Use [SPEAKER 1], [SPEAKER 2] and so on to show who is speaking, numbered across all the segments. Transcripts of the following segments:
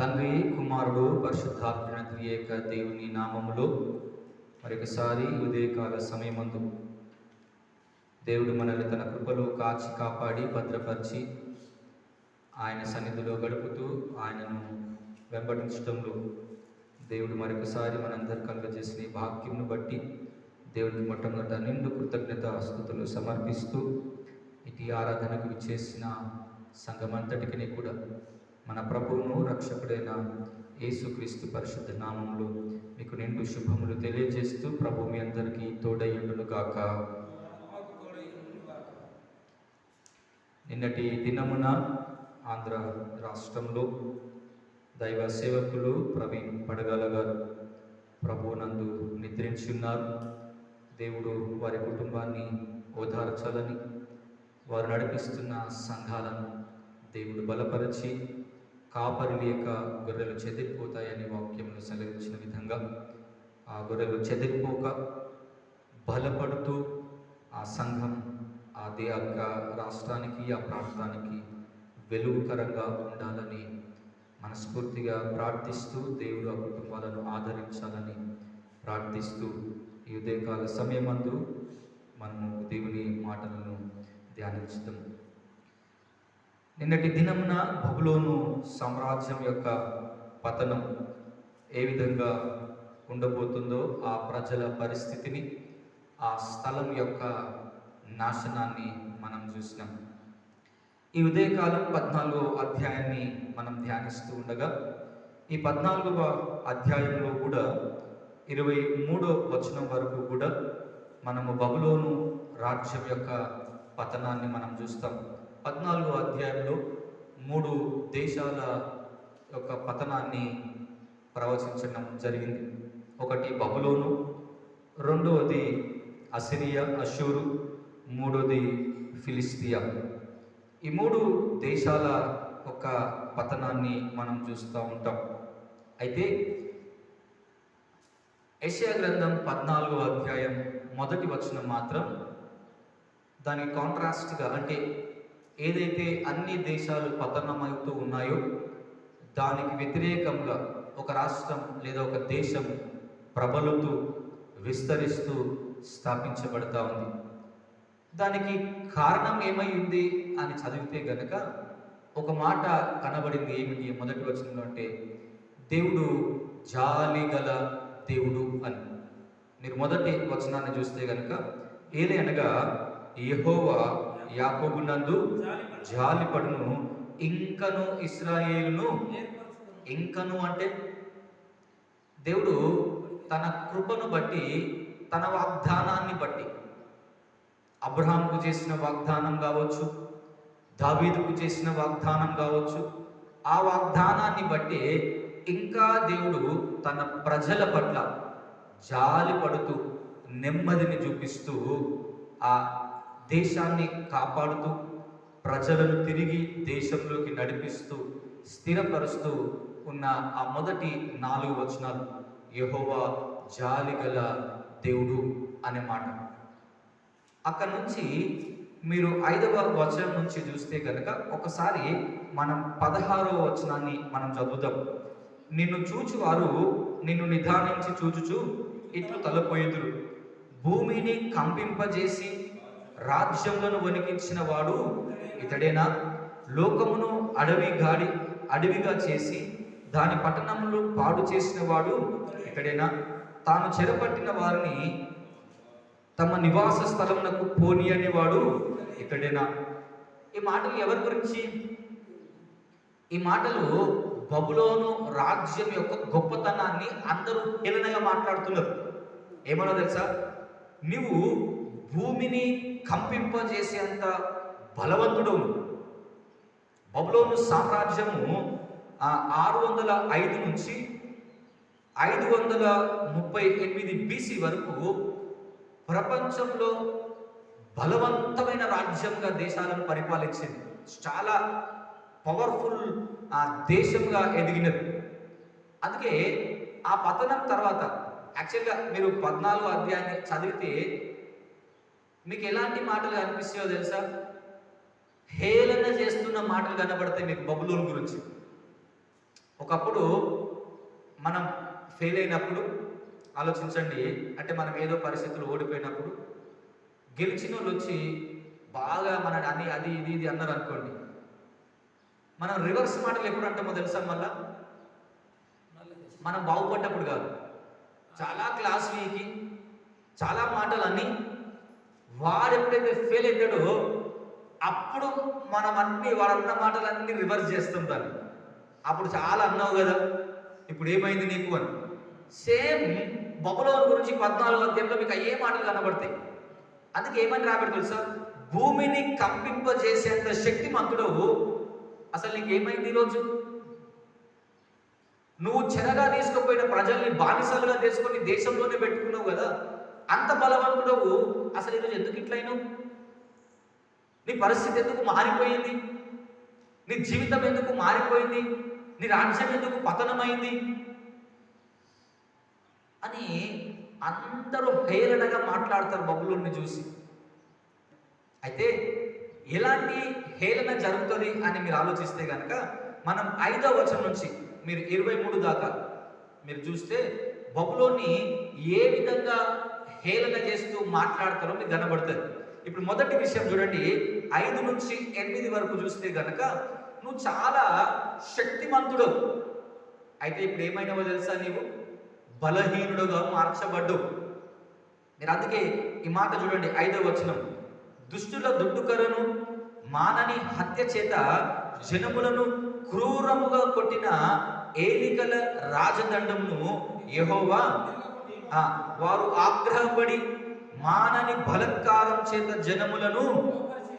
[SPEAKER 1] తండ్రి కుమారుడు పరిశుద్ధాత్మ త్రియేక దేవుని నామములో మరొకసారి ఉదయకాల సమయమందు దేవుడు మనల్ని తన కృపలో కాచి కాపాడి భద్రపరిచి ఆయన సన్నిధిలో గడుపుతూ ఆయనను వెంబడించడంలో దేవుడు మరొకసారి మనందరి కలుగజేసిన భాగ్యంను బట్టి దేవుడికి మొట్టమొదట నిండు కృతజ్ఞత స్థుతులు సమర్పిస్తూ ఇటు ఆరాధనకు విచ్చేసిన సంఘమంతటికి కూడా మన ప్రభువును రక్షకుడైన యేసుక్రీస్తు పరిశుద్ధ నామంలో మీకు నిండు శుభములు తెలియజేస్తూ ప్రభు మీ అందరికీ తోడయ్యుండును గాక నిన్నటి దినమున ఆంధ్ర రాష్ట్రంలో దైవ సేవకులు ప్రవీణ్ పడగల గారు ప్రభునందు నిద్రించి ఉన్నారు దేవుడు వారి కుటుంబాన్ని ఓదార్చాలని వారు నడిపిస్తున్న సంఘాలను దేవుడు బలపరిచి కాపరి లేక గొర్రెలు చెదిరిపోతాయని వాక్యంలో సెలవించిన విధంగా ఆ గొర్రెలు చెదిరిపోక బలపడుతూ ఆ సంఘం ఆ దే యొక్క రాష్ట్రానికి ఆ ప్రాంతానికి వెలుగుకరంగా ఉండాలని మనస్ఫూర్తిగా ప్రార్థిస్తూ దేవుడు ఆ కుటుంబాలను ఆదరించాలని ప్రార్థిస్తూ ఈ ఉదయకాల సమయమందు మనము దేవుని మాటలను ధ్యానించుతాము నిన్నటి దినమున బబులోను సామ్రాజ్యం యొక్క పతనం ఏ విధంగా ఉండబోతుందో ఆ ప్రజల పరిస్థితిని ఆ స్థలం యొక్క నాశనాన్ని మనం చూసినాం. ఈ ఉదయకాలం పద్నాలుగో అధ్యాయాన్ని మనం ధ్యానిస్తూ ఉండగా ఈ పద్నాలుగవ అధ్యాయంలో కూడా ఇరవై మూడో వచనం వరకు కూడా మనము బబులోను రాజ్యం యొక్క పతనాన్ని మనం చూస్తాం. పద్నాలుగో అధ్యాయంలో మూడు దేశాల యొక్క పతనాన్ని ప్రవచించడం జరిగింది. ఒకటి బబులోను రెండవది అసిరియా అషూరు మూడోది ఫిలిస్తియా. ఈ మూడు దేశాల ఒక పతనాన్ని మనం చూస్తూ ఉంటాం. అయితే ఏషియా గ్రంథం పద్నాలుగో అధ్యాయం మొదటి వచనం మాత్రం దాని కాంట్రాస్ట్గా అంటే ఏదైతే అన్ని దేశాలు పతనమవుతూ ఉన్నాయో దానికి వ్యతిరేకంగా ఒక రాష్ట్రం లేదా ఒక దేశం ప్రబలుతూ విస్తరిస్తూ స్థాపించబడతా ఉంది. దానికి కారణం ఏమై ఉంది అని చదివితే గనక ఒక మాట కనబడింది ఏమిటి మొదటి వచనంలో అంటే దేవుడు జాలి గల దేవుడు అని. మీరు మొదటి వచనాన్ని చూస్తే గనక ఏది అనగా యహోవా యాకోబునందు జాలిపడును ఇంకను ఇస్రాయేలును ఇంకను అంటే దేవుడు తన కృపను బట్టి తన వాగ్దానాన్ని బట్టి అబ్రహాంకు చేసిన వాగ్దానం కావచ్చు దావీదుకు చేసిన వాగ్దానం కావచ్చు ఆ వాగ్దానాన్ని బట్టి ఇంకా దేవుడు తన ప్రజల పట్ల జాలి పడుతూ నెమ్మదిని చూపిస్తూ ఆ దేశాన్ని కాపాడుతూ ప్రజలను తిరిగి దేశంలోకి నడిపిస్తూ స్థిరపరుస్తూ ఉన్న ఆ మొదటి నాలుగు వచనాలు యహోవా జాలి గల దేవుడు అనే మాట. అక్కడ నుంచి మీరు ఐదవ వచనం నుంచి చూస్తే కనుక ఒకసారి మనం పదహారవ వచనాన్ని మనం చదువుతాం నిన్ను చూచువారు నిన్ను నిదానించి చూచుచు ఇట్లు తలపోయేదురు. భూమిని కంపింపజేసి రాజ్యములను వణికించిన వాడు ఇతడేనా? లోకమును అడవి గాడి అడవిగా చేసి దాని పట్టణములు పాడు చేసిన వాడు ఇతడేనా? తాను చెరపట్టిన వారిని తమ నివాస స్థలమునకు పోని అనేవాడు ఇతడేనా? ఈ మాటలు ఎవరి గురించి? ఈ మాటలు బబులోను రాజ్యం యొక్క గొప్పతనాన్ని అందరూ హేళనగా మాట్లాడుతున్నారు. ఏమన్నా తెలుసా? నువ్వు భూమిని కంపింపజేసేంత బలవంతుడు బబులోను సామ్రాజ్యము ఆరు వందల ఐదు నుంచి ఐదు వందల ముప్పై ఎనిమిది బీసీ వరకు ప్రపంచంలో బలవంతమైన రాజ్యంగా దేశాలను పరిపాలించింది. చాలా పవర్ఫుల్ ఆ దేశంగా ఎదిగినది. అందుకే ఆ పతనం తర్వాత యాక్చువల్గా మీరు పద్నాలుగు అధ్యాయాన్ని చదివితే మీకు ఎలాంటి మాటలు అనిపిస్తాయో తెలుసా? హేళన చేస్తున్న మాటలు కనబడతాయి మీకు బబులోన్ గురించి. ఒకప్పుడు మనం ఫెయిల్ అయినప్పుడు ఆలోచించండి అంటే మనం ఏదో పరిస్థితులు ఓడిపోయినప్పుడు గెలిచిన వాళ్ళు వచ్చి బాగా మన అని అది ఇది ఇది అన్నారు అనుకోండి. మనం రివర్స్ మాటలు ఎప్పుడు అంటామో తెలుసా మళ్ళా? మనం బాగుపడ్డప్పుడు కాదు. చాలా క్లాస్ వీకి చాలా మాటలు అన్ని వాడు ఎప్పుడైతే ఫెయిల్ అవుతాడో అప్పుడు మనం అన్ని వాడన్న మాటలన్నీ రివర్స్ చేస్తుంటారు. అప్పుడు చాలా అన్నావు కదా ఇప్పుడు ఏమైంది నీకు అని. సేమ్ బబులోని గురించి పద్నాలుగు అధ్యాయంలో మీకు అయ్యే మాటలు కనబడతాయి. అందుకే ఏమని రాబడి తెలుసా? భూమిని కంపింపజేసేంత శక్తిమంతుడు అసలు నీకు ఏమైంది ఈరోజు? నువ్వు చెరగా తీసుకుపోయిన ప్రజల్ని బానిసలుగా తీసుకొని దేశంలోనే పెట్టుకున్నావు కదా. అంత బలవంతుడవు. అసలు ఈరోజు ఎందుకు ఇట్లయినావు? నీ పరిస్థితి ఎందుకు మారిపోయింది? నీ జీవితం ఎందుకు మారిపోయింది? నీ రాజ్యం ఎందుకు పతనమైంది? అని అందరూ హేళనగా మాట్లాడతారు బబులోని చూసి. అయితే ఎలాంటి హేళన జరుగుతుంది అని మీరు ఆలోచిస్తే కనుక మనం ఐదో వచనం నుంచి మీరు ఇరవై మూడు దాకా మీరు చూస్తే బబులోని ఏ విధంగా హేళన చేస్తూ మాట్లాడతారో మీకు కనబడుతుంది ఇప్పుడు మొదటి విషయం చూడండి ఐదు నుంచి ఎనిమిది వరకు చూస్తే గనక నువ్వు చాలా శక్తిమంతుడు. అయితే ఇప్పుడు ఏమైనావో తెలుసా నీవు? బలహీనుడుగా మార్చబడ్డు మీరు అందుకే ఈ మాట చూడండి ఐదవ వచనం. దుష్టుల దుడ్డుకరను మానని హత్య చేత జనములను క్రూరముగా కొట్టిన ఏలికల రాజదండమును యహోవా వారు ఆగ్రహపడి మానని బలత్కారం చేత జనములను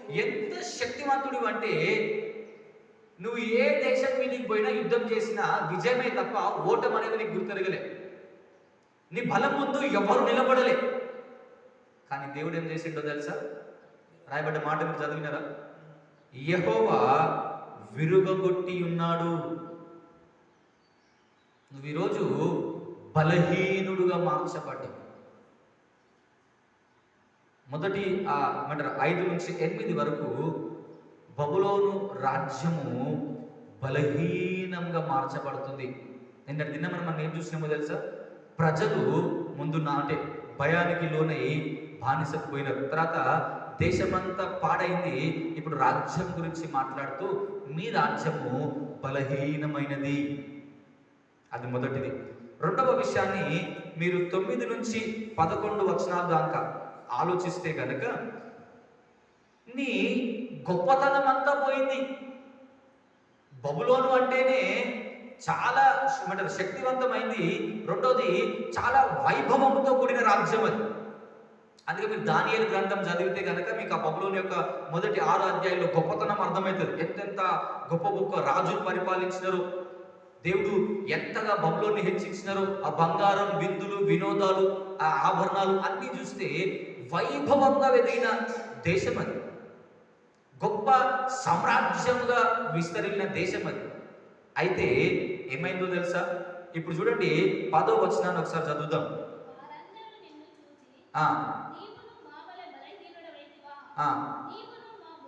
[SPEAKER 1] ఎంత శక్తివంతుడు అంటే నువ్వు ఏ దేశం మీదకి పోయినా యుద్ధం చేసినా విజయమే తప్ప ఓటం అనేది నీకు గుర్తెరగలే. నీ బలం ముందు ఎవరు నిలబడలే. కానీ దేవుడు ఏం చేసిండో తెలుసా? రాయబడ్డ మాట మీరు చదివినారా? యహోవా విరుగగొట్టి ఉన్నాడు. నువ్వు ఈరోజు బలహీనుడుగా మార్చబడ్డావు. మొదటి ఆ ఏమంటారు ఐదు నుంచి ఎనిమిది వరకు బబులోను రాజ్యము బలహీనంగా మార్చబడుతుంది. నిన్న నిన్న మనం మనం ఏం చూసినామో తెలుసా? ప్రజలు ముందు నా అంటే భయానికి లోనై బానిసకు పోయినారు. తర్వాత దేశమంతా పాడైంది. ఇప్పుడు రాజ్యం గురించి మాట్లాడుతూ మీ రాజ్యము బలహీనమైనది. అది మొదటిది. రెండవ విషయాన్ని మీరు తొమ్మిది నుంచి పదకొండు వచనాల దాకా ఆలోచిస్తే గనక నీ గొప్పతనం అంతా పోయింది. బబులోను అంటేనే చాలా అంటే శక్తివంతమైంది. రెండోది చాలా వైభవంతో కూడిన రాజ్యం అది. అందుకే మీరు దానియేలు గ్రంథం చదివితే కనుక మీకు ఆ బబులోని యొక్క మొదటి ఆరు అధ్యాయంలో గొప్పతనం అర్థమవుతుంది. ఎంతెంత గొప్ప గొప్ప రాజులు పరిపాలించినారు. దేవుడు ఎంతగా బబులోని హెచ్చించినారో ఆ బంగారం విందులు వినోదాలు ఆ ఆభరణాలు అన్నీ చూస్తే వైభవంగా ఎదిగిన దేశం అది. గొప్ప సామ్రాజ్యంగా విస్తరిల్లిన దేశం అది. అయితే ఏమైందో తెలుసా? ఇప్పుడు చూడండి పదో వచనాన్ని ఒకసారి చదువుదాం.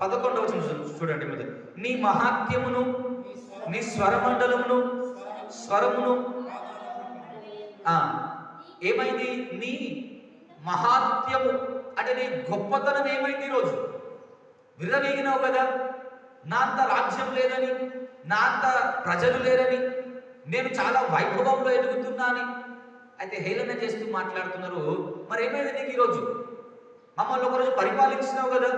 [SPEAKER 1] పదకొండవ చూడండి మీద నీ మహాత్యమును నీ స్వరమండలమును స్వరమును ఏమైంది? నీ మహాత్యము అంటే నీ గొప్పతనం ఏమైంది ఈరోజు? విర్రవీగినావు కదా? నా అంత రాజ్యం లేదని నా అంత ప్రజలు లేరని నేను చాలా వైభవంలో ఎదుగుతున్నాని. అయితే హేళన చేస్తూ మాట్లాడుతున్నారు. మరి ఏమైంది నీకు ఈరోజు? మమ్మల్ని ఒకరోజు పరిపాలించినావు కదా?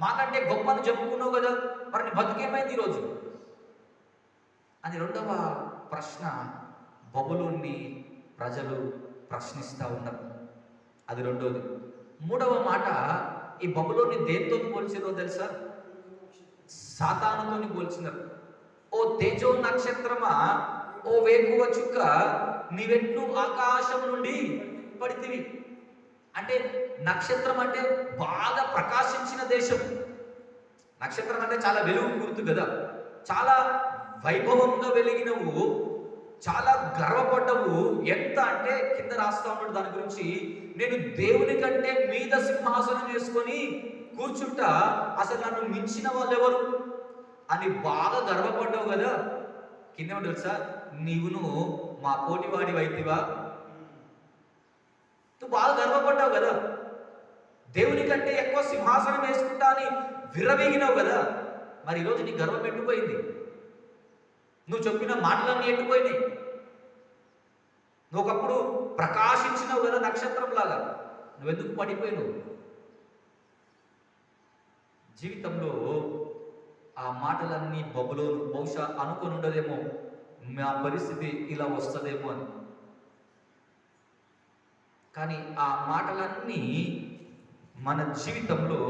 [SPEAKER 1] మాకంటే గొప్పని చెప్పుకున్నావు కదా? మరి నీ బతుకేమైంది ఈరోజు? అని రెండవ ప్రశ్న బబులోని ప్రజలు ప్రశ్నిస్తూ ఉన్నారు. అది రెండోది. మూడవ మాట ఈ బబులోని దేంతో పోల్చిరో తెలుసా? సాతానుతోని పోల్చినారు. ఓ తేజో నక్షత్రమా? ఓ వేకువ చుక్క నీవెట్లు ఆకాశం నుండి పడితివి. అంటే నక్షత్రం అంటే బాగా ప్రకాశించిన దేశం. నక్షత్రం అంటే చాలా వెలుగు గుర్తు కదా. చాలా వైభవంగా వెలిగినవు చాలా గర్వపడ్డవు. ఎంత అంటే కింద రాస్తా ఉన్నాడు దాని గురించి. నేను దేవుని కంటే మీద సింహాసనం చేసుకొని కూర్చుంటా అసలు నన్ను మించిన వాళ్ళు ఎవరు? అని బాగా గర్వపడ్డావు కదా. కింద ఏమో తెలుసా? నీవును మా కోటివాడి వైద్యవా? నువ్వు బాగా గర్వపడ్డావు కదా. దేవుని కంటే ఎక్కువ సింహాసనం వేసుకుంటా అని విర్రవీగినావు కదా. మరి ఈరోజు నీ గర్వం ఎట్టుపోయింది నువ్వు చెప్పిన మాటలన్నీ ఎట్టుపోయినాయి నువ్వు ఒకప్పుడు ప్రకాశించిన కదా నక్షత్రం లాగా నువ్వెందుకు పడిపోయినావు జీవితంలో ఆ మాటలన్నీ బబులో బహుశా అనుకుని ఉండదేమో మా పరిస్థితి ఇలా వస్తుందేమో అని. కానీ ఆ మాటలన్నీ మన జీవితంలో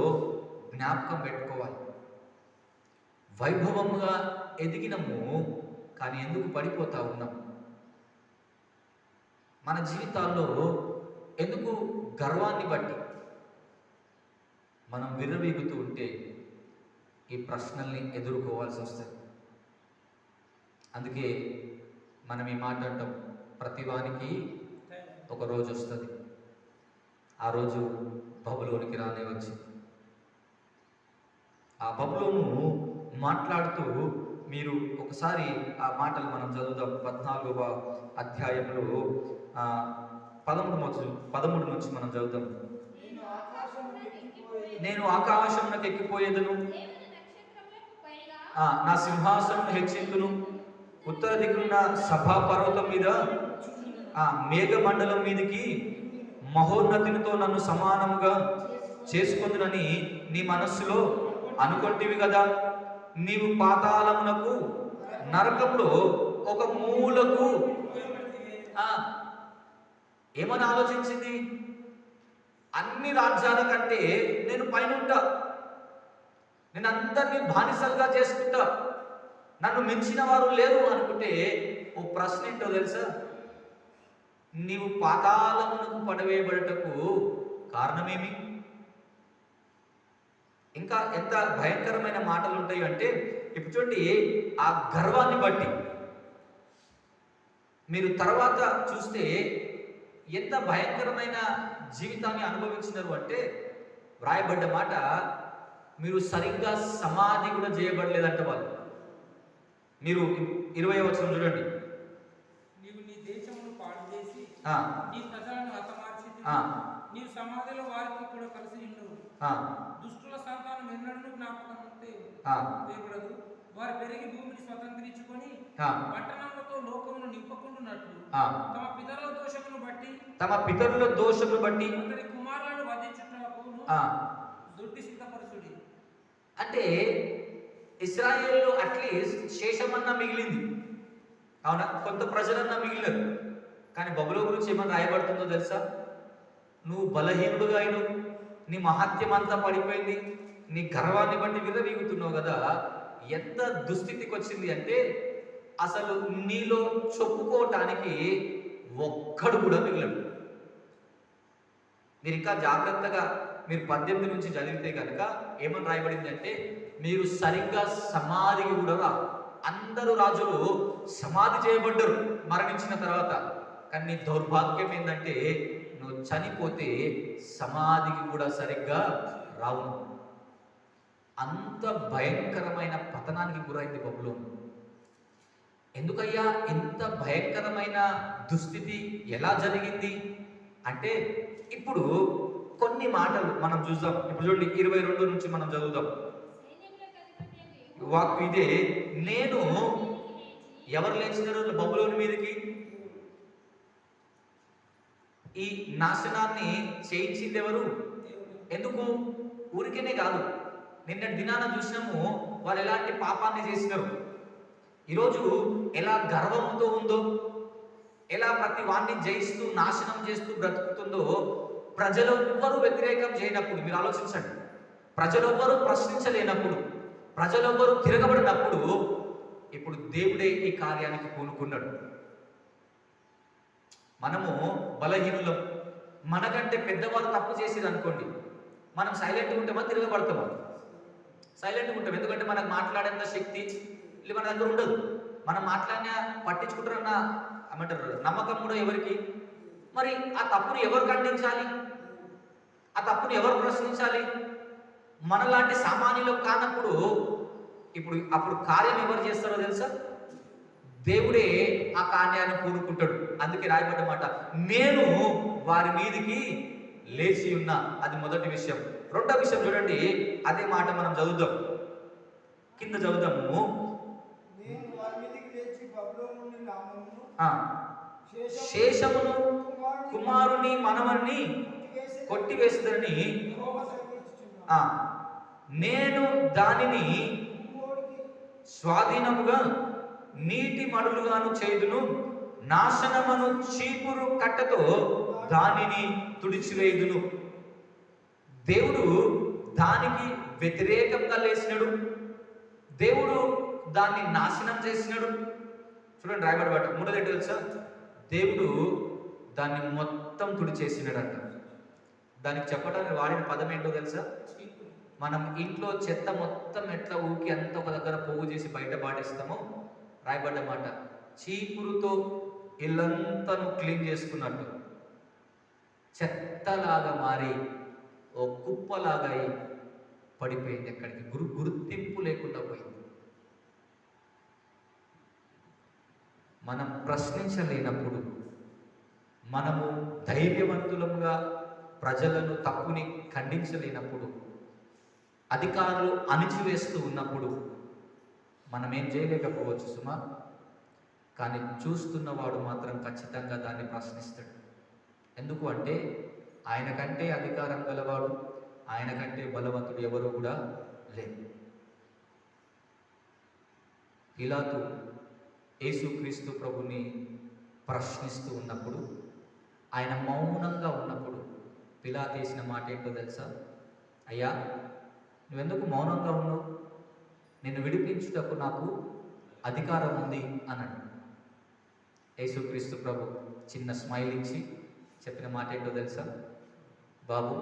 [SPEAKER 1] జ్ఞాపకం పెట్టుకోవాలి. వైభవంగా ఎదిగినము కానీ ఎందుకు పడిపోతా ఉన్నాం? మన జీవితాల్లో ఎందుకు గర్వాన్ని బట్టి మనం విర్రవీగుతూ ఉంటే ఈ ప్రశ్నల్ని ఎదుర్కోవాల్సి వస్తుంది. అందుకే మనం ఈ మాట అంటాం ప్రతివానికి ఒక రోజు వస్తుంది. ఆ రోజు బబులోనికి రానే వచ్చింది ఆ బబులోను మాట్లాడుతూ మీరు ఒకసారి ఆ మాటలు మనం చదువుదాం. పద్నాలుగవ అధ్యాయంలో ఆ, పదమూడు నుంచి పదమూడు నుంచి మనం చదువుదాం
[SPEAKER 2] నేను ఆకాశమున ఎక్కిపోయేదను.
[SPEAKER 1] నేను ఆకాశంలోకి ఎక్కిపోయేదను.
[SPEAKER 2] దేవుని నక్షత్రములకు పైగా
[SPEAKER 1] ఆ, నా సింహాసనం హెచ్చిందును ఉత్తర దిక్కున సభా పర్వతం మీద ఆ మేఘ మండలం మీదకి మహోన్నతినితో నన్ను సమానముగా చేసుకుందునని నీ మనస్సులో అనుకుంటివి కదా నీవు పాతాళమునకు నరకంలో ఒక మూలకు ఏమని ఆలోచించింది? అన్ని రాజ్యాల కంటే నేను పైన ఉంటా నేను అందరినీ బానిసలుగా చేసుకుంటా. నన్ను మించిన వారు లేరు అనుకుంటే ఓ ప్రశ్న ఏంటో తెలుసా? నీవు పాతాళమునకు పడవేయబడటకు కారణమేమి? ఇంకా ఎంత భయంకరమైన మాటలు ఉంటాయి అంటే ఇప్పుడు చూడండి ఆ గర్వాన్ని బట్టి. మీరు తర్వాత చూస్తే ఎంత భయంకరమైన జీవితాన్ని అనుభవించినారు అంటే వ్రాయబడ్డ మాట మీరు సరిగ్గా సమాధి కూడా చేయబడలేదంట వాళ్ళు. మీరు ఇరవై వచనం చూడండి.
[SPEAKER 3] నీవు నీ దేశమును పాడు చేసి
[SPEAKER 1] ఆ,
[SPEAKER 3] నీ ప్రజలను హతమార్చి
[SPEAKER 1] ఆ.
[SPEAKER 3] నీవు సమాధిలో వారికి కూడా కలిసి
[SPEAKER 1] ఆ,
[SPEAKER 3] దుష్టుల సంతానం ఎన్నడూ జ్ఞాపకం తేబడదు వారు పెరిగి భూమిని స్వతంత్రించుకొని
[SPEAKER 1] ఆ,
[SPEAKER 3] పట్టణములతో లోకమును నింపకుండునట్లు
[SPEAKER 1] ఆ.
[SPEAKER 3] తమ పితరుల దోషమును బట్టి
[SPEAKER 1] తమ పితరుల దోషమును బట్టి
[SPEAKER 3] అతని కుమారులను వధించుటకును
[SPEAKER 1] ఆ,
[SPEAKER 3] దొడ్డి సిద్ధపరచుడి.
[SPEAKER 1] అంటే ఇస్రాయేల్లో అట్లీస్ట్ శేషమన్నా మిగిలింది. అవునా? కొంత ప్రజలన్నా మిగిలినారు. కానీ బబులో గురించి ఏమన్నా రాయబడుతుందో తెలుసా? నువ్వు బలహీనుడుగా అయినావు నీ మహత్యం అంతా పడిపోయింది. నీ గర్వాన్ని బట్టి విర్రవీగుతున్నావు కదా ఎంత దుస్థితికి వచ్చింది అంటే అసలు నీలో చెప్పుకోవటానికి ఒక్కడు కూడా మిగిలడు. మీరు ఇంకా జాగ్రత్తగా మీరు పద్దెనిమిది నుంచి చదివితే కనుక ఏమని రాయబడింది అంటే మీరు సరిగ్గా సమాధికి కూడా రా. అందరూ రాజులు సమాధి చేయబడ్డరు మరణించిన తర్వాత. కానీ నీ దౌర్భాగ్యం ఏంటంటే నువ్వు చనిపోతే సమాధికి కూడా సరిగ్గా రావు అంత భయంకరమైన పతనానికి గురైంది బబులోను. ఎందుకయ్యా? ఇంత భయంకరమైన దుస్థితి ఎలా జరిగింది? అంటే ఇప్పుడు కొన్ని మాటలు మనం చూద్దాం. ఇప్పుడు చూడండి ఇరవై రెండు నుంచి మనం చదువుదాం. వాక్ ఇదే నేను
[SPEAKER 2] మీదికి
[SPEAKER 1] ఎవరు లేచినారు బబులోని మీదకి? ఈ నాశనాన్ని చేయించింది ఎవరు ఎందుకు? ఊరికేనే కాదు. నిన్నటి దినాన చూసినాము వాళ్ళు ఎలాంటి పాపాన్ని చేసినారు. ఈరోజు ఎలా గర్వంతో ఉందో ఎలా ప్రతి వాణ్ణి జయిస్తూ నాశనం చేస్తూ బ్రతుకుతుందో ప్రజలు ఎవ్వరూ వ్యతిరేకం చేయనప్పుడు మీరు ఆలోచించండి. ప్రజలెవ్వరూ ప్రశ్నించలేనప్పుడు ప్రజలెవ్వరూ తిరగబడినప్పుడు ఇప్పుడు దేవుడే ఈ కార్యానికి పూనుకున్నాడు. మనము బలహీనులం. మనకంటే పెద్దవారు తప్పు చేసేది అనుకోండి. మనం సైలెంట్గా మనం తిరగబడతాము సైలెంట్గా ఉంటాం. ఎందుకంటే మనకు మాట్లాడేంత శక్తి మన దగ్గర ఉండదు. మనం మాట్లాడినా పట్టించుకుంటారన్న ఏమంటారు నమ్మకం కూడా ఎవరికి? మరి ఆ తప్పును ఎవరు ఖండించాలి? ఆ తప్పుని ఎవరు ప్రశ్నించాలి? మనలాంటి సామాన్యులు కానప్పుడు ఇప్పుడు అప్పుడు కార్యం ఎవరు చేస్తారో తెలుసా? దేవుడే ఆ కార్యాన్ని కూరుకుంటాడు అందుకే రాయబడ్డమాట నేను వారి మీదికి లేచి ఉన్నా. అది మొదటి విషయం. రెండో విషయం చూడండి. అదే మాట మనం చదువుదాం. కింద చదువుదాము. శేషమును కుమారుని
[SPEAKER 4] కొట్టివేసి
[SPEAKER 1] కొట్టివేస్తుందని నేను దానిని స్వాధీనముగా నీటి మడులుగాను చేయుదును. నాశనమును చీపురు కట్టతో దానిని తుడిచివేయుదును. దేవుడు దానికి వ్యతిరేకంగా లేచినాడు దేవుడు దాన్ని నాశనం చేసినాడు చూడండి రాయబడి బట్ట మూడోది తెలుసా? దేవుడు దాన్ని మొత్తం తుడిచేసినాడంట. దానికి చెప్పడానికి వాడిన పదం ఏంటో తెలుసా? మనం ఇంట్లో చెత్త మొత్తం ఎట్లా ఊకి అంత ఒక దగ్గర పోగు చేసి బయట పాటిస్తామో రాయబడ్డ మాట. చీపురుతో ఇల్లంతను క్లీన్ చేసుకున్నట్టు. చెత్తలాగా మారి ఓ కుప్పలాగా అయి పడిపోయింది ఎక్కడికి? గురు గుర్తింపు లేకుండా పోయింది. మనం ప్రశ్నించలేనప్పుడు మనము ధైర్యవంతులముగా ప్రజలను తప్పుని ఖండించలేనప్పుడు అధికారులు అణిచివేస్తూ ఉన్నప్పుడు మనం ఏం చేయలేకపోవచ్చు సుమా? కానీ చూస్తున్నవాడు మాత్రం ఖచ్చితంగా దాన్ని ప్రశ్నిస్తాడు. ఎందుకు అంటే ఆయన కంటే అధికారం గలవాడు ఆయన కంటే బలవంతుడు ఎవరు కూడా లేరు. పిలాతు యేసుక్రీస్తు ప్రభుని ప్రశ్నిస్తూ ఉన్నప్పుడు ఆయన మౌనంగా ఉన్నప్పుడు పిలా తీసిన మాట ఏంటో తెలుసా? అయ్యా నువ్వెందుకు మౌనంగా ఉన్నావు? నిన్ను విడిపించుటకు నాకు అధికారం ఉంది అన్నాడు. యేసుక్రీస్తు ప్రభు చిన్న స్మైల్ ఇచ్చి చెప్పిన మాట ఏంటో తెలుసా? బాబు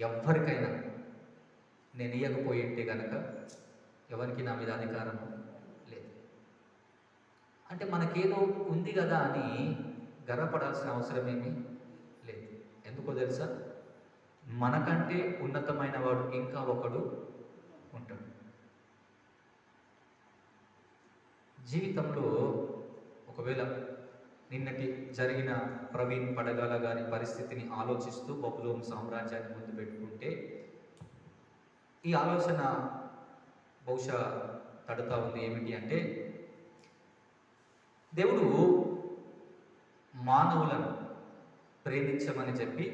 [SPEAKER 1] ఎవ్వరికైనా నేను ఇయ్యకపోయి కనుక ఎవరికి నా మీద అధికారం లేదు. అంటే మనకేదో ఉంది కదా అని గర్వపడాల్సిన అవసరం ఏమీ లేదు. ఎందుకో తెలుసా? మనకంటే ఉన్నతమైన వాడు ఇంకా ఒకడు ఉంటాడు. జీవితంలో ఒకవేళ నిన్నటి జరిగిన ప్రవీణ్ పడగాల గారి పరిస్థితిని ఆలోచిస్తూ బబులోం సామ్రాజ్యాన్ని ముందు పెట్టుకుంటే ఈ ఆలోచన బహుశా తడుతా ఉంది. ఏమిటి అంటే దేవుడు మానవులను ప్రేమించమని చెప్పి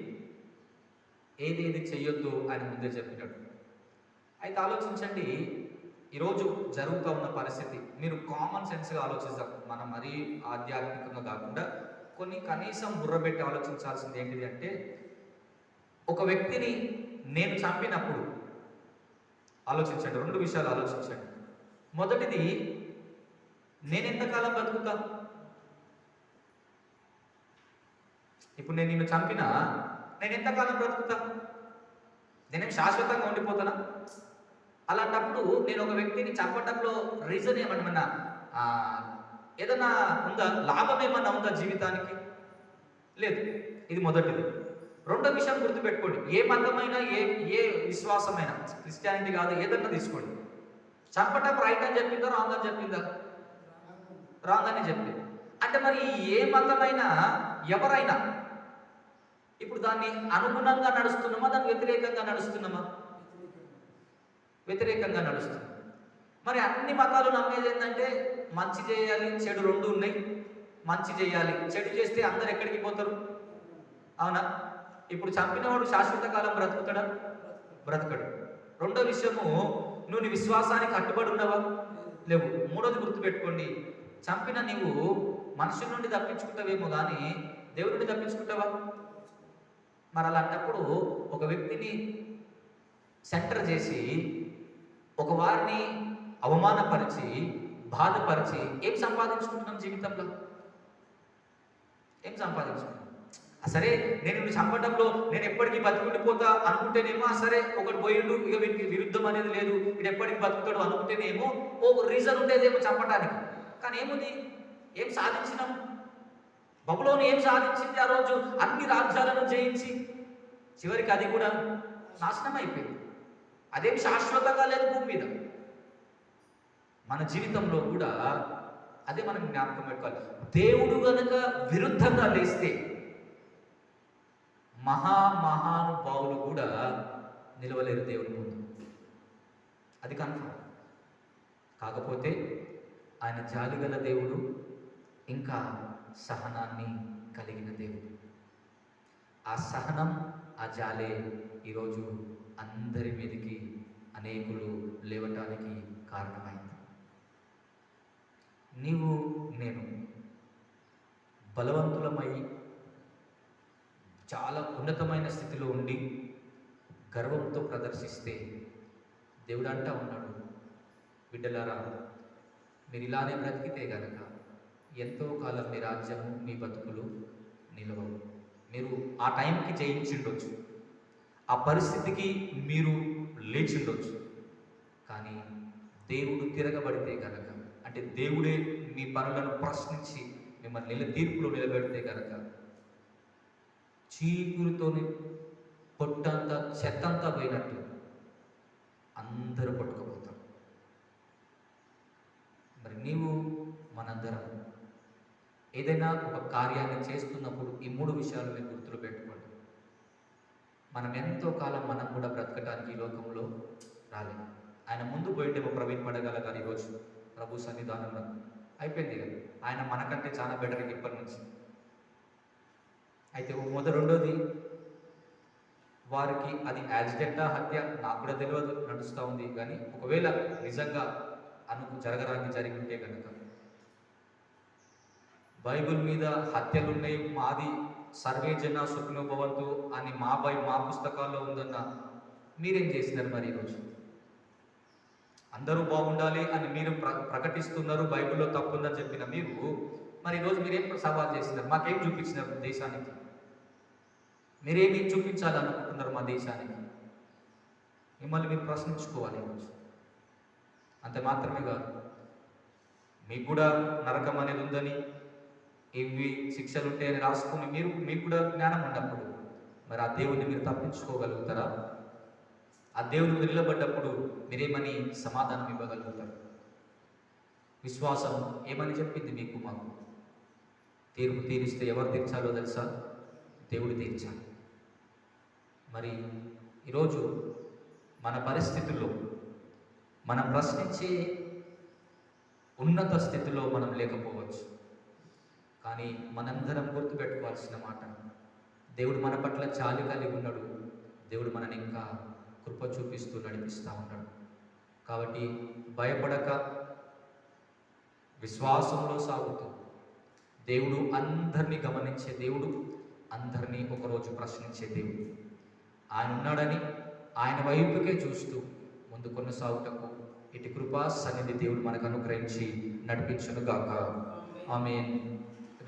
[SPEAKER 1] ఏదేది చెయ్యొద్దు ఆయన ముందే చెప్పినాడు అయితే ఆలోచించండి ఈరోజు జరుగుతూ ఉన్న పరిస్థితి మీరు కామన్ సెన్స్గా ఆలోచిస్తాం మనం మరీ ఆధ్యాత్మికంగా కాకుండా కొన్ని కనీసం బుర్రబెట్టి ఆలోచించాల్సింది ఏంటిది అంటే ఒక వ్యక్తిని నేను చంపినప్పుడు ఆలోచించండి రెండు విషయాలు ఆలోచించండి. మొదటిది నేను ఎంతకాలం బతుకుతా? ఇప్పుడు నేను నిన్ను చంపినా నేను ఎంతకాలం బ్రతుకుతా? నేనేం శాశ్వతంగా ఉండిపోతానా? అలాంటప్పుడు నేను ఒక వ్యక్తిని చంపటంలో రీజన్ ఏమన్నా ఏదన్నా ఉందా? లాభం ఏమన్నా ఉందా జీవితానికి? లేదు. ఇది మొదటిది. రెండో విషయం గుర్తుపెట్టుకోండి. ఏ మతమైనా ఏ ఏ విశ్వాసమైనా క్రిస్టియానిటీ కాదు ఏదన్నా తీసుకోండి. చంపటం రైట్ అని చెప్పిందా రాంగ్ అని చెప్పిందా? రాంగ్ అని చెప్పింది. అంటే మరి ఏ మతమైనా ఎవరైనా ఇప్పుడు దాన్ని అనుగుణంగా నడుస్తున్నామా? దాన్ని వ్యతిరేకంగా నడుస్తున్నామా? వ్యతిరేకంగా నడుస్తుంది. మరి అన్ని మతాలు నమ్మేది ఏంటంటే మంచి చేయాలి చెడు రెండు ఉన్నాయి. మంచి చేయాలి చెడు చేస్తే అందరు ఎక్కడికి పోతారు? అవునా? ఇప్పుడు చంపినవాడు శాశ్వత కాలం బ్రతుకుతాడా? బ్రతకడు. రెండో విషయము నువ్వు నీ విశ్వాసానికి కట్టుబడి ఉన్నావా? లేవు. మూడోది గుర్తుపెట్టుకోండి. చంపిన నీవు మనుషుల నుండి తప్పించుకుంటావేమో కానీ దేవుడి నుండి తప్పించుకుంటావా? మరి అలాంటప్పుడు ఒక వ్యక్తిని సెంటర్ చేసి ఒక వారిని అవమానపరిచి బాధపరిచి ఏం సంపాదించుకుంటున్నాం జీవితంలో? ఏం సంపాదించుకుంటున్నాం? సరే నేను చంపడంలో నేను ఎప్పటికీ బతుకుండిపోతా అనుకుంటేనేమో సరే ఒకటి పోయిండు ఇక వీటికి విరుద్ధం అనేది లేదు. వీడు ఎప్పటికీ బతుకుతాడు అనుకుంటేనేమో ఓ రీజన్ ఉండేదేమో చంపడానికి కానీ ఏముంది? ఏం సాధించినాం? బబులోని ఏం సాధించింది ఆ రోజు? అన్ని రాజ్యాలను జయించి చివరికి అది కూడా నాశనం అయిపోయింది. అదేం శాశ్వతంగా లేదు భూమి మీద. మన జీవితంలో కూడా అదే మనం జ్ఞాపకం పెట్టుకోవాలి. దేవుడు కనుక విరుద్ధంగా లేస్తే మహా మహానుభావులు కూడా నిలవలేరు దేవుని ముందు. అది కన్ఫర్మ్ కాకపోతే ఆయన జాలిగల దేవుడు ఇంకా సహనాన్ని కలిగిన దేవుడు. ఆ సహనం ఆ జాలే ఈరోజు అందరి మీదకి అనేకులు లేవటానికి కారణమైంది. నీవు నేను బలవంతులమై చాలా ఉన్నతమైన స్థితిలో ఉండి గర్వంతో ప్రదర్శిస్తే దేవుడు అంటా ఉన్నాడు బిడ్డలారా మీరు ఇలానే బ్రతికితే గనక ఎంతో కాలం మీ రాజ్యము మీ బతుకులు నిలవవు. మీరు ఆ టైంకి జయించిండొచ్చు. ఆ పరిస్థితికి మీరు లేచిండొచ్చు. కానీ దేవుడు తిరగబడితే కనుక అంటే దేవుడే మీ పనులను ప్రశ్నించి మిమ్మల్ని నిల తీర్పులో నిలబెడితే కనుక చీపురుతోని పొట్టంతా చెత్తంతా పోయినట్టు అందరూ పట్టుకుపోతారు. మరి నీవు మనందరం ఏదైనా ఒక కార్యాన్ని చేస్తున్నప్పుడు ఈ మూడు విషయాలు మీరు గుర్తులు పెట్టుకోండి. మనం ఎంతో కాలం మనం కూడా బ్రతకటానికి ఈ లోకంలో రాలేదు ఆయన ముందు పోయింటేమో ప్రవీణ్ పడగలగాలి ఈరోజు ప్రభు సన్నిధానంలో అయిపోయింది కదా. ఆయన మనకంటే చాలా బెటర్ ఇప్పటి నుంచి. అయితే మొదటి రెండోది వారికి అది యాక్సిడెంటా హత్య నాకు కూడా తెలియదు నడుస్తూ ఉంది. కానీ ఒకవేళ నిజంగా అను జరగరాని జరిగి ఉంటే కనుక బైబిల్ మీద హత్యలున్నాయి మాది సర్వే జన సుఖనుభవంతు అని మా బై మా పుస్తకాల్లో ఉందన్న మీరేం చేసినారు మరి ఈరోజు? అందరూ బాగుండాలి అని మీరు ప్ర ప్రకటిస్తున్నారు బైబిల్లో తప్పుందని చెప్పిన మీరు మరి ఈరోజు మీరేం సవాల్ చేసినారు? మాకేం చూపించినారు దేశానికి? మీరేమి చూపించాలనుకుంటున్నారు మా దేశానికి? మిమ్మల్ని మీరు ప్రశ్నించుకోవాలి ఈరోజు. అంతే మాత్రమే కాదు. మీకు కూడా నరకం అనేది ఉందని ఇవి శిక్షలు ఉంటాయని రాసుకుని మీరు మీకు కూడా జ్ఞానం ఉన్నప్పుడు మరి ఆ దేవుడిని మీరు తప్పించుకోగలుగుతారా? ఆ దేవుని మీద నిలబడ్డప్పుడు మీరేమని సమాధానం ఇవ్వగలుగుతారు? విశ్వాసం ఏమని చెప్పింది మీకు మాకు? తీర్పు తీరిస్తే ఎవరు తీర్చాలో తెలుసా? దేవుడు తీర్చాలి. మరి ఈరోజు మన పరిస్థితుల్లో మనం ప్రశ్నించే ఉన్నత స్థితిలో మనం లేకపోవచ్చు. కానీ మనందరం గుర్తుపెట్టుకోవాల్సిన మాట. దేవుడు మన పట్ల చాలి కలిగి ఉన్నాడు. దేవుడు మనని ఇంకా కృప చూపిస్తూ నడిపిస్తూ ఉన్నాడు. కాబట్టి భయపడక విశ్వాసంలో సాగుతూ దేవుడు అందరినీ గమనించే దేవుడు అందరినీ ఒకరోజు ప్రశ్నించే దేవుడు. ఆయన ఉన్నాడని ఆయన వైపుకే చూస్తూ ముందు కొనసాగుటకు ఇటు కృపా సన్నిధి దేవుడు మనకు అనుగ్రహించి నడిపించును గాక ఆమె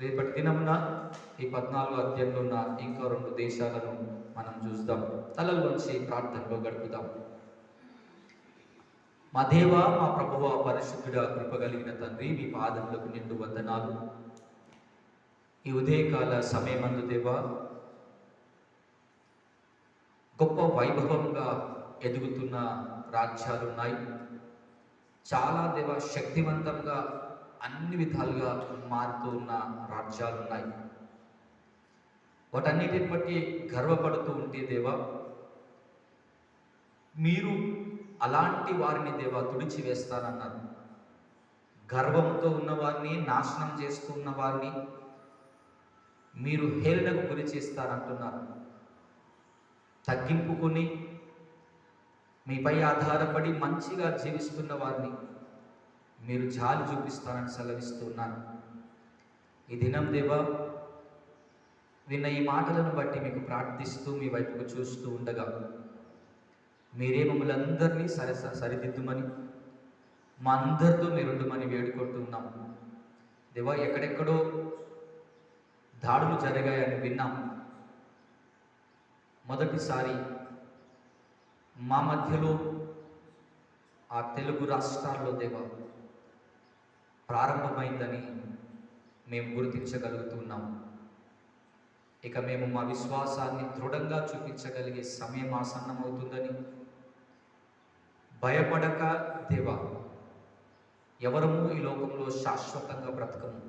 [SPEAKER 1] రేపటి దినమున ఈ పద్నాలుగు అధ్యయంలో ఉన్న ఇంకా రెండు దేశాలను మనం చూస్తాం. తలలు వచ్చి ప్రార్థనలో గడుపుదాం మా దేవ మా ప్రభువ పరిశుద్ధుడ కృప కలిగిన తండ్రి మీ పాదములకు నిండు వందనాలు. ఈ ఉదయకాల సమయమందు దేవ గొప్ప వైభవంగా ఎదుగుతున్న రాజ్యాలు ఉన్నాయి. చాలా దేవ శక్తివంతంగా అన్ని విధాలుగా మారుతూ ఉన్న రాజ్యాలు ఉన్నాయి. వాటన్నిటిని బట్టి గర్వపడుతూ ఉంటే దేవా మీరు అలాంటి వారిని దేవా తుడిచి వేస్తానన్నారు గర్వంతో ఉన్నవారిని నాశనం చేస్తున్న వారిని మీరు హేళనకు గురి చేస్తారంటున్నారు తగ్గింపుకొని మీపై ఆధారపడి మంచిగా జీవిస్తున్న వారిని మీరు జాలి చూపిస్తారని సెలవిస్తున్నాను. ఈ దినం దేవా విన్న ఈ మాటలను బట్టి మీకు ప్రార్థిస్తూ మీ వైపుకు చూస్తూ ఉండగా మీరే మమ్మల్ని అందరినీ సరి సరిదిద్దుమని మా అందరితో మీరుండమని వేడుకుంటున్నాం దేవా ఎక్కడెక్కడో దాడులు జరిగాయని విన్నాం. మొదటిసారి మా మధ్యలో ఆ తెలుగు రాష్ట్రాల్లో దేవా ప్రారంభమైందని మేము గుర్తించగలుగుతున్నాం ఇక మేము మా విశ్వాసాన్ని దృఢంగా చూపించగలిగే సమయం ఆసన్నమవుతుందని భయపడక దేవా ఎవరము ఈ లోకంలో శాశ్వతంగా బ్రతకము?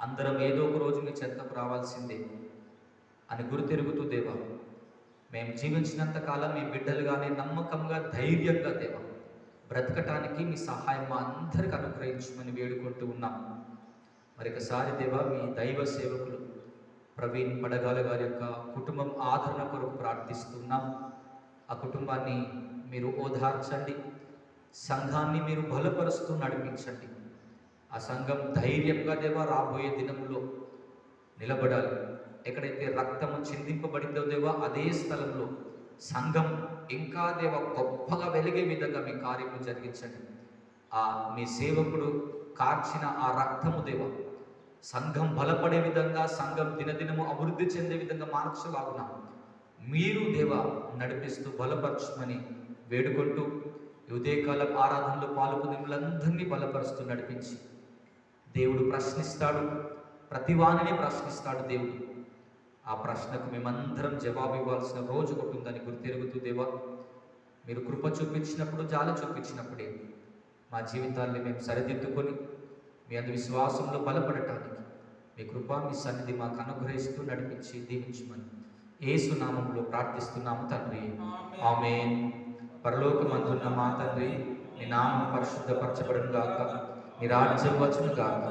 [SPEAKER 1] అందరం ఏదో ఒక రోజు మీ చెంతకు రావాల్సిందే అని గురితెరుగుతూ దేవా మేము జీవించినంత కాలం మీ బిడ్డలుగానే నమ్మకంగా ధైర్యంగా దేవా బ్రతకటానికి మీ సహాయం మా అందరికి అనుగ్రహించమని వేడుకుంటూ ఉన్నాం. మరొకసారి దేవ మీ దైవ సేవకులు ప్రవీణ్ పడగాల గారి యొక్క కుటుంబం ఆదరణ కొరకు ప్రార్థిస్తున్నాం. ఆ కుటుంబాన్ని మీరు ఓదార్చండి. సంఘాన్ని మీరు బలపరుస్తూ నడిపించండి. ఆ సంఘం ధైర్యంగా దేవా రాబోయే దినములో నిలబడాలి. ఎక్కడైతే రక్తము చిందింపబడిందో దేవా అదే స్థలంలో సంఘం ఇంకా దేవ గొప్పగా వెలిగే విధంగా మీ కార్యము జరిగించండి. ఆ మీ సేవకుడు కార్చిన ఆ రక్తము దేవ సంఘం బలపడే విధంగా సంఘం దినదినము అభివృద్ధి చెందే విధంగా మార్చలాగున మీరు దేవ నడిపిస్తూ బలపరచమని వేడుకుంటూ ఈ ఉదయకాలం ఆరాధనలో పాల్గొని బలపరుస్తూ నడిపించి దేవుడు ప్రశ్నిస్తాడు ప్రతి వాణిని ప్రశ్నిస్తాడు దేవుడు. ఆ ప్రశ్నకు మేమందరం జవాబు ఇవ్వాల్సిన రోజు ఒకటి ఉందని గుర్తెరుగుతూ దేవా మీరు కృప చూపించినప్పుడు జాలి చూపించినప్పుడే మా జీవితాన్ని మేము సరిదిద్దుకొని మీ అందు విశ్వాసంలో బలపడటానికి మీ కృప మీ సన్నిధి మాకు అనుగ్రహిస్తూ నడిపించి దీవించమని ఏసు నామంలో ప్రార్థిస్తున్నాము తండ్రి. ఆమేన్. పరలోకమందున్న మా తండ్రి నీ నామం పరిశుద్ధపరచబడును గాక నీ రాజ్యం వచ్చును గాక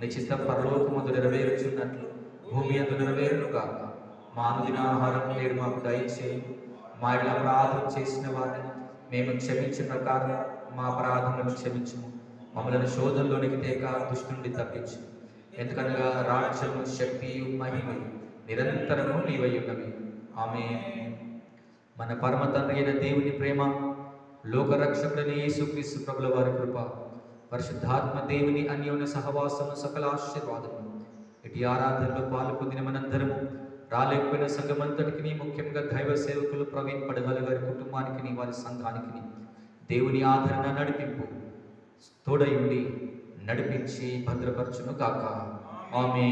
[SPEAKER 1] నీ చిత్తం పరలోకమందు నెరవేరుచున్నట్లు భూమి అందు నెరవేరును కాక మా అనుదిన ఆహారం నేడు మాకు దయచేయి. మా ఇళ్ళ అపరాధం చేసిన వారిని మేము క్షమించిన ప్రకారం మా అపరాధములను క్షమించుము. మమ్మల్ని శోధంలోనికి తేక దుష్టుండి తప్పించు. ఎందుకనగా రాజ్యము శక్తి మహిమ నిరంతరము నీవై ఉన్నవి ఆమె మన పరమ తండ్రి అయిన దేవుని ప్రేమ లోకరక్షకుడని యేసుక్రీస్తు ప్రభుల వారి కృప పరిశుద్ధాత్మ దేవుని అన్యోన్య సహవాసము సకల ఆశీర్వాదము ఇటు ఆరాధనలో పాలు పొందిన మనందరము రాలేకపోయిన సంఘమంతటికి ముఖ్యంగా దైవ సేవకులు ప్రవీణ్ పడగల గారి కుటుంబానికి వారి సంఘానికి దేవుని ఆదరణ నడిపింపు తోడయుండి నడిపించి భద్రపరచును గాక. ఆమె